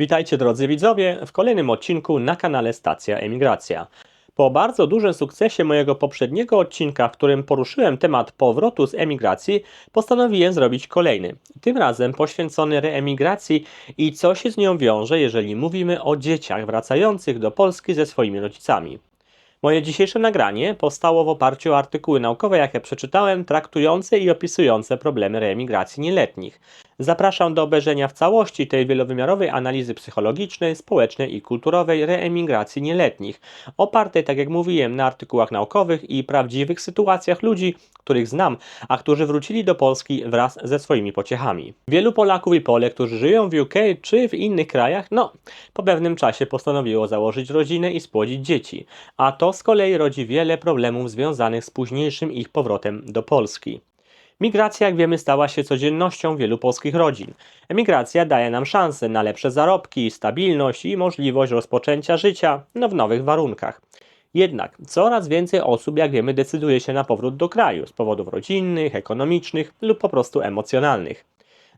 Witajcie drodzy widzowie w kolejnym odcinku na kanale Stacja Emigracja. Po bardzo dużym sukcesie mojego poprzedniego odcinka, w którym poruszyłem temat powrotu z emigracji, postanowiłem zrobić kolejny. Tym razem poświęcony reemigracji i co się z nią wiąże, jeżeli mówimy o dzieciach wracających do Polski ze swoimi rodzicami. Moje dzisiejsze nagranie powstało w oparciu o artykuły naukowe, jakie przeczytałem, traktujące i opisujące problemy reemigracji nieletnich. Zapraszam do obejrzenia w całości tej wielowymiarowej analizy psychologicznej, społecznej i kulturowej reemigracji nieletnich, opartej, tak jak mówiłem, na artykułach naukowych i prawdziwych sytuacjach ludzi, których znam, a którzy wrócili do Polski wraz ze swoimi pociechami. Wielu Polaków i Polek, którzy żyją w UK czy w innych krajach, no, po pewnym czasie postanowiło założyć rodzinę i spłodzić dzieci, a to z kolei rodzi wiele problemów związanych z późniejszym ich powrotem do Polski. Migracja, jak wiemy, stała się codziennością wielu polskich rodzin. Emigracja daje nam szansę na lepsze zarobki, stabilność i możliwość rozpoczęcia życia no, w nowych warunkach. Jednak coraz więcej osób, jak wiemy, decyduje się na powrót do kraju z powodów rodzinnych, ekonomicznych lub po prostu emocjonalnych.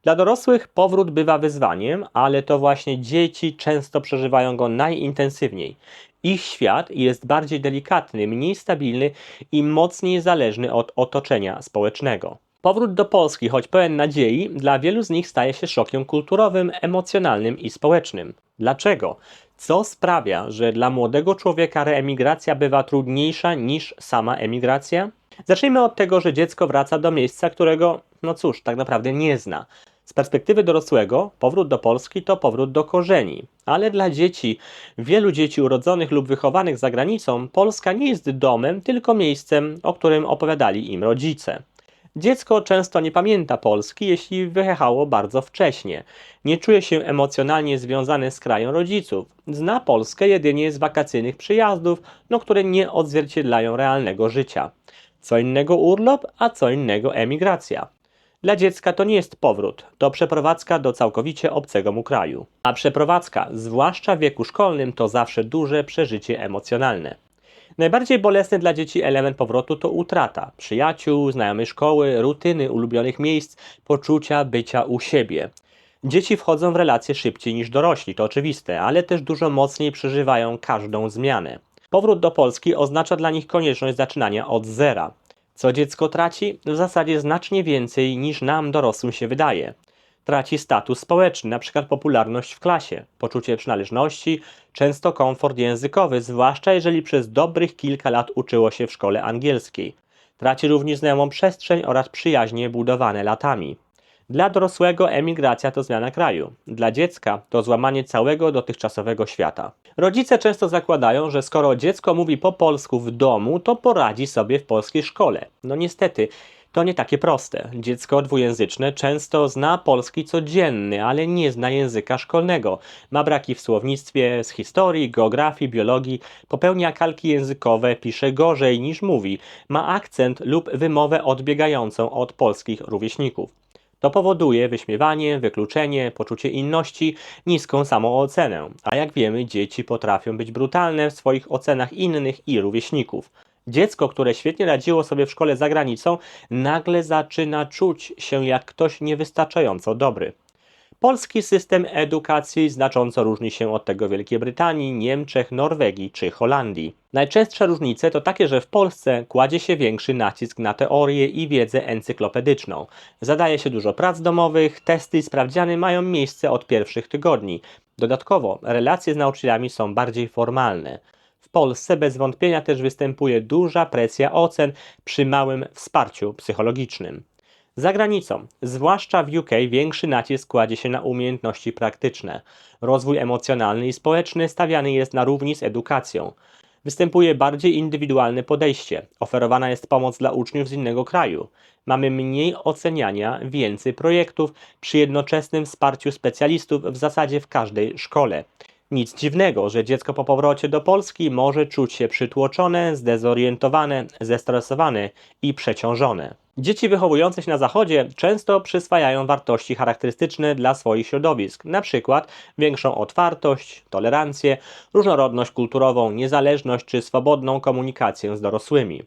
Dla dorosłych powrót bywa wyzwaniem, ale to właśnie dzieci często przeżywają go najintensywniej. Ich świat jest bardziej delikatny, mniej stabilny i mocniej zależny od otoczenia społecznego. Powrót do Polski, choć pełen nadziei, dla wielu z nich staje się szokiem kulturowym, emocjonalnym i społecznym. Dlaczego? Co sprawia, że dla młodego człowieka reemigracja bywa trudniejsza niż sama emigracja? Zacznijmy od tego, że dziecko wraca do miejsca, którego, no cóż, tak naprawdę nie zna. Z perspektywy dorosłego, powrót do Polski to powrót do korzeni, ale dla dzieci, wielu dzieci urodzonych lub wychowanych za granicą, Polska nie jest domem, tylko miejscem, o którym opowiadali im rodzice. Dziecko często nie pamięta Polski, jeśli wyjechało bardzo wcześnie. Nie czuje się emocjonalnie związane z krajem rodziców. Zna Polskę jedynie z wakacyjnych przyjazdów, no, które nie odzwierciedlają realnego życia. Co innego urlop, a co innego emigracja. Dla dziecka to nie jest powrót, to przeprowadzka do całkowicie obcego mu kraju. A przeprowadzka, zwłaszcza w wieku szkolnym, to zawsze duże przeżycie emocjonalne. Najbardziej bolesny dla dzieci element powrotu to utrata przyjaciół, znajomej szkoły, rutyny, ulubionych miejsc, poczucia bycia u siebie. Dzieci wchodzą w relacje szybciej niż dorośli, to oczywiste, ale też dużo mocniej przeżywają każdą zmianę. Powrót do Polski oznacza dla nich konieczność zaczynania od zera. Co dziecko traci? W zasadzie znacznie więcej niż nam dorosłym się wydaje. Traci status społeczny, np. popularność w klasie, poczucie przynależności, często komfort językowy, zwłaszcza jeżeli przez dobrych kilka lat uczyło się w szkole angielskiej. Traci również znajomą przestrzeń oraz przyjaźnie budowane latami. Dla dorosłego emigracja to zmiana kraju, dla dziecka to złamanie całego dotychczasowego świata. Rodzice często zakładają, że skoro dziecko mówi po polsku w domu, to poradzi sobie w polskiej szkole. No niestety, to nie takie proste. Dziecko dwujęzyczne często zna polski codzienny, ale nie zna języka szkolnego. Ma braki w słownictwie z historii, geografii, biologii, popełnia kalki językowe, pisze gorzej niż mówi, ma akcent lub wymowę odbiegającą od polskich rówieśników. To powoduje wyśmiewanie, wykluczenie, poczucie inności, niską samoocenę. A jak wiemy, dzieci potrafią być brutalne w swoich ocenach innych i rówieśników. Dziecko, które świetnie radziło sobie w szkole za granicą, nagle zaczyna czuć się jak ktoś niewystarczająco dobry. Polski system edukacji znacząco różni się od tego Wielkiej Brytanii, Niemczech, Norwegii czy Holandii. Najczęstsze różnice to takie, że w Polsce kładzie się większy nacisk na teorię i wiedzę encyklopedyczną. Zadaje się dużo prac domowych, testy i sprawdziany mają miejsce od pierwszych tygodni. Dodatkowo relacje z nauczycielami są bardziej formalne. Polsce bez wątpienia też występuje duża presja ocen przy małym wsparciu psychologicznym. Za granicą, zwłaszcza w UK, większy nacisk kładzie się na umiejętności praktyczne. Rozwój emocjonalny i społeczny stawiany jest na równi z edukacją. Występuje bardziej indywidualne podejście. Oferowana jest pomoc dla uczniów z innego kraju. Mamy mniej oceniania, więcej projektów przy jednoczesnym wsparciu specjalistów w zasadzie w każdej szkole. Nic dziwnego, że dziecko po powrocie do Polski może czuć się przytłoczone, zdezorientowane, zestresowane i przeciążone. Dzieci wychowujące się na Zachodzie często przyswajają wartości charakterystyczne dla swoich środowisk, np. większą otwartość, tolerancję, różnorodność kulturową, niezależność czy swobodną komunikację z dorosłymi.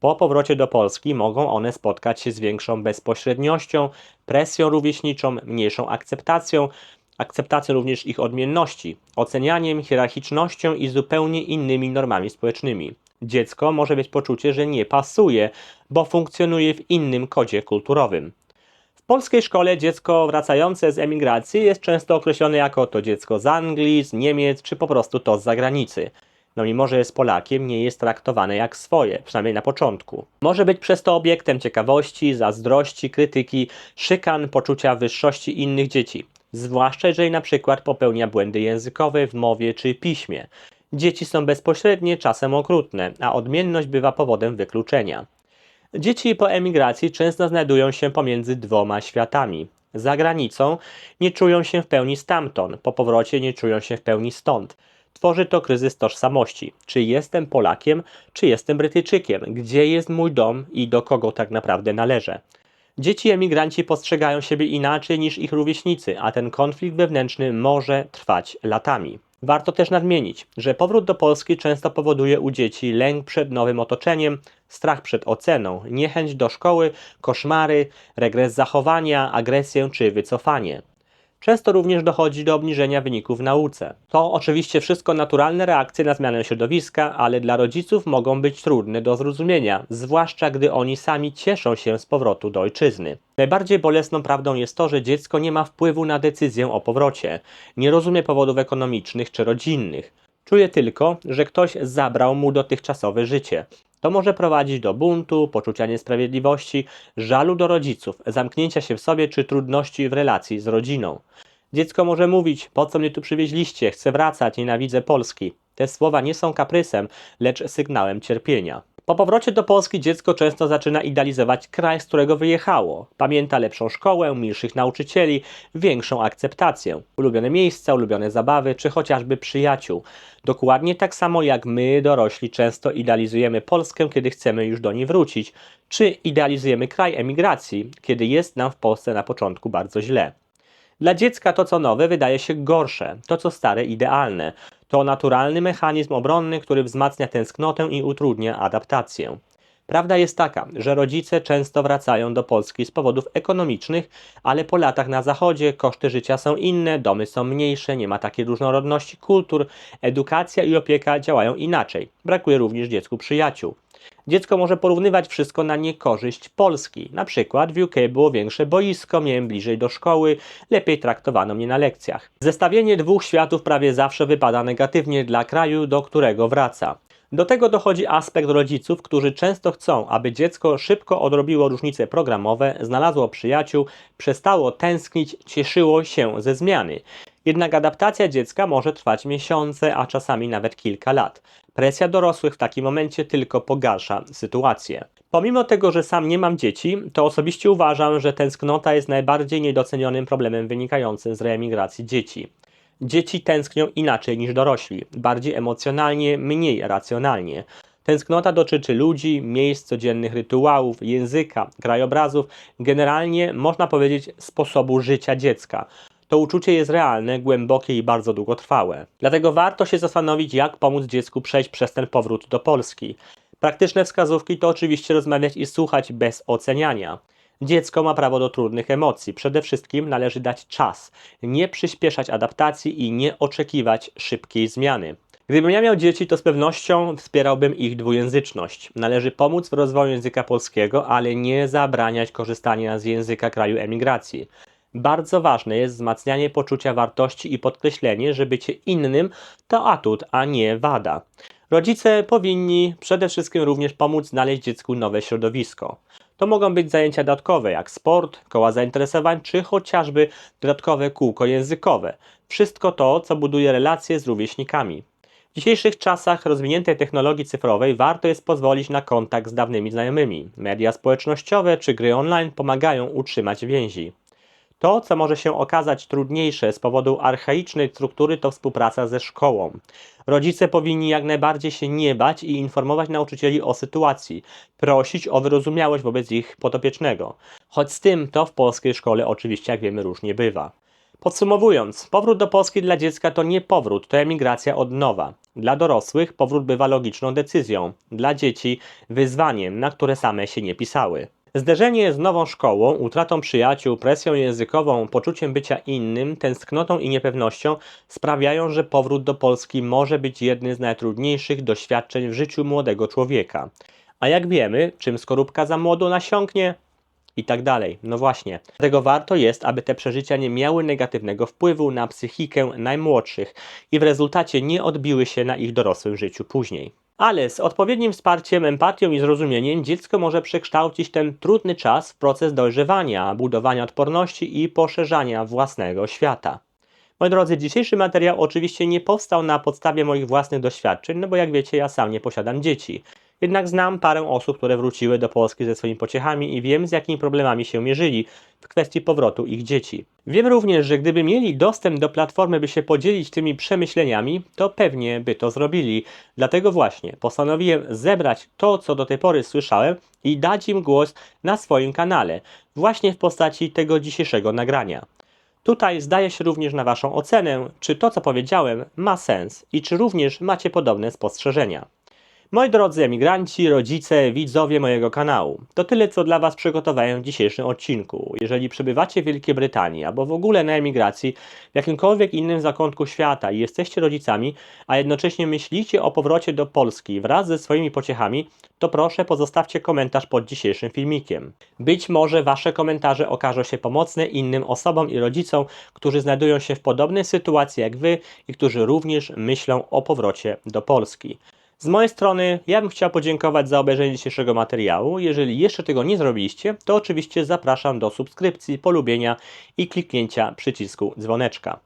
Po powrocie do Polski mogą one spotkać się z większą bezpośredniością, presją rówieśniczą, mniejszą akceptacją, akceptacją również ich odmienności, ocenianiem, hierarchicznością i zupełnie innymi normami społecznymi. Dziecko może mieć poczucie, że nie pasuje, bo funkcjonuje w innym kodzie kulturowym. W polskiej szkole dziecko wracające z emigracji jest często określone jako to dziecko z Anglii, z Niemiec czy po prostu to z zagranicy. No mimo, że jest Polakiem, nie jest traktowane jak swoje, przynajmniej na początku. Może być przez to obiektem ciekawości, zazdrości, krytyki, szykan, poczucia wyższości innych dzieci. Zwłaszcza jeżeli na przykład popełnia błędy językowe w mowie czy piśmie. Dzieci są bezpośrednie, czasem okrutne, a odmienność bywa powodem wykluczenia. Dzieci po emigracji często znajdują się pomiędzy dwoma światami. Za granicą nie czują się w pełni stamtąd, po powrocie nie czują się w pełni stąd. Tworzy to kryzys tożsamości. Czy jestem Polakiem, czy jestem Brytyjczykiem? Gdzie jest mój dom i do kogo tak naprawdę należę? Dzieci emigranci postrzegają siebie inaczej niż ich rówieśnicy, a ten konflikt wewnętrzny może trwać latami. Warto też nadmienić, że powrót do Polski często powoduje u dzieci lęk przed nowym otoczeniem, strach przed oceną, niechęć do szkoły, koszmary, regres zachowania, agresję czy wycofanie. Często również dochodzi do obniżenia wyników w nauce. To oczywiście wszystko naturalne reakcje na zmianę środowiska, ale dla rodziców mogą być trudne do zrozumienia, zwłaszcza gdy oni sami cieszą się z powrotu do ojczyzny. Najbardziej bolesną prawdą jest to, że dziecko nie ma wpływu na decyzję o powrocie, nie rozumie powodów ekonomicznych czy rodzinnych. Czuje tylko, że ktoś zabrał mu dotychczasowe życie. To może prowadzić do buntu, poczucia niesprawiedliwości, żalu do rodziców, zamknięcia się w sobie czy trudności w relacji z rodziną. Dziecko może mówić: Po co mnie tu przywieźliście? Chcę wracać, nienawidzę Polski. Te słowa nie są kaprysem, lecz sygnałem cierpienia. Po powrocie do Polski dziecko często zaczyna idealizować kraj, z którego wyjechało. Pamięta lepszą szkołę, milszych nauczycieli, większą akceptację, ulubione miejsca, ulubione zabawy, czy chociażby przyjaciół. Dokładnie tak samo jak my, dorośli, często idealizujemy Polskę, kiedy chcemy już do niej wrócić, czy idealizujemy kraj emigracji, kiedy jest nam w Polsce na początku bardzo źle. Dla dziecka to, co nowe, wydaje się gorsze, to, co stare, idealne. To naturalny mechanizm obronny, który wzmacnia tęsknotę i utrudnia adaptację. Prawda jest taka, że rodzice często wracają do Polski z powodów ekonomicznych, ale po latach na zachodzie koszty życia są inne, domy są mniejsze, nie ma takiej różnorodności kultur, edukacja i opieka działają inaczej. Brakuje również dziecku przyjaciół. Dziecko może porównywać wszystko na niekorzyść Polski. Na przykład w UK było większe boisko, miałem bliżej do szkoły, lepiej traktowano mnie na lekcjach. Zestawienie dwóch światów prawie zawsze wypada negatywnie dla kraju, do którego wraca. Do tego dochodzi aspekt rodziców, którzy często chcą, aby dziecko szybko odrobiło różnice programowe, znalazło przyjaciół, przestało tęsknić, cieszyło się ze zmiany. Jednak adaptacja dziecka może trwać miesiące, a czasami nawet kilka lat. Presja dorosłych w takim momencie tylko pogarsza sytuację. Pomimo tego, że sam nie mam dzieci, to osobiście uważam, że tęsknota jest najbardziej niedocenionym problemem wynikającym z reemigracji dzieci. Dzieci tęsknią inaczej niż dorośli, bardziej emocjonalnie, mniej racjonalnie. Tęsknota dotyczy ludzi, miejsc, codziennych rytuałów, języka, krajobrazów, generalnie można powiedzieć sposobu życia dziecka. To uczucie jest realne, głębokie i bardzo długotrwałe. Dlatego warto się zastanowić, jak pomóc dziecku przejść przez ten powrót do Polski. Praktyczne wskazówki to oczywiście rozmawiać i słuchać bez oceniania. Dziecko ma prawo do trudnych emocji. Przede wszystkim należy dać czas, nie przyspieszać adaptacji i nie oczekiwać szybkiej zmiany. Gdybym ja miał dzieci, to z pewnością wspierałbym ich dwujęzyczność. Należy pomóc w rozwoju języka polskiego, ale nie zabraniać korzystania z języka kraju emigracji. Bardzo ważne jest wzmacnianie poczucia wartości i podkreślenie, że bycie innym to atut, a nie wada. Rodzice powinni przede wszystkim również pomóc znaleźć dziecku nowe środowisko. To mogą być zajęcia dodatkowe, jak sport, koła zainteresowań, czy chociażby dodatkowe kółko językowe. Wszystko to, co buduje relacje z rówieśnikami. W dzisiejszych czasach rozwiniętej technologii cyfrowej warto jest pozwolić na kontakt z dawnymi znajomymi. Media społecznościowe czy gry online pomagają utrzymać więzi. To, co może się okazać trudniejsze z powodu archaicznej struktury, to współpraca ze szkołą. Rodzice powinni jak najbardziej się nie bać i informować nauczycieli o sytuacji, prosić o wyrozumiałość wobec ich podopiecznego. Choć z tym to w polskiej szkole oczywiście, jak wiemy, różnie bywa. Podsumowując, powrót do Polski dla dziecka to nie powrót, to emigracja od nowa. Dla dorosłych powrót bywa logiczną decyzją, dla dzieci wyzwaniem, na które same się nie pisały. Zderzenie z nową szkołą, utratą przyjaciół, presją językową, poczuciem bycia innym, tęsknotą i niepewnością sprawiają, że powrót do Polski może być jednym z najtrudniejszych doświadczeń w życiu młodego człowieka. A jak wiemy, czym skorupka za młodu nasiąknie? I tak dalej. No właśnie. Dlatego warto jest, aby te przeżycia nie miały negatywnego wpływu na psychikę najmłodszych i w rezultacie nie odbiły się na ich dorosłym życiu później. Ale z odpowiednim wsparciem, empatią i zrozumieniem dziecko może przekształcić ten trudny czas w proces dojrzewania, budowania odporności i poszerzania własnego świata. Moi drodzy, dzisiejszy materiał oczywiście nie powstał na podstawie moich własnych doświadczeń, no bo jak wiecie, ja sam nie posiadam dzieci. Jednak znam parę osób, które wróciły do Polski ze swoimi pociechami i wiem, z jakimi problemami się mierzyli w kwestii powrotu ich dzieci. Wiem również, że gdyby mieli dostęp do platformy, by się podzielić tymi przemyśleniami, to pewnie by to zrobili. Dlatego właśnie postanowiłem zebrać to, co do tej pory słyszałem i dać im głos na swoim kanale, właśnie w postaci tego dzisiejszego nagrania. Tutaj zdaję się również na Waszą ocenę, czy to, co powiedziałem, ma sens i czy również macie podobne spostrzeżenia. Moi drodzy emigranci, rodzice, widzowie mojego kanału, to tyle, co dla Was przygotowałem w dzisiejszym odcinku. Jeżeli przebywacie w Wielkiej Brytanii albo w ogóle na emigracji w jakimkolwiek innym zakątku świata i jesteście rodzicami, a jednocześnie myślicie o powrocie do Polski wraz ze swoimi pociechami, to proszę pozostawcie komentarz pod dzisiejszym filmikiem. Być może Wasze komentarze okażą się pomocne innym osobom i rodzicom, którzy znajdują się w podobnej sytuacji jak Wy i którzy również myślą o powrocie do Polski. Z mojej strony ja bym chciał podziękować za obejrzenie dzisiejszego materiału. Jeżeli jeszcze tego nie zrobiliście, to oczywiście zapraszam do subskrypcji, polubienia i kliknięcia przycisku dzwoneczka.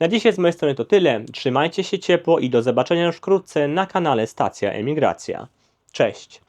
Na dzisiaj z mojej strony to tyle. Trzymajcie się ciepło i do zobaczenia już wkrótce na kanale Stacja Emigracja. Cześć!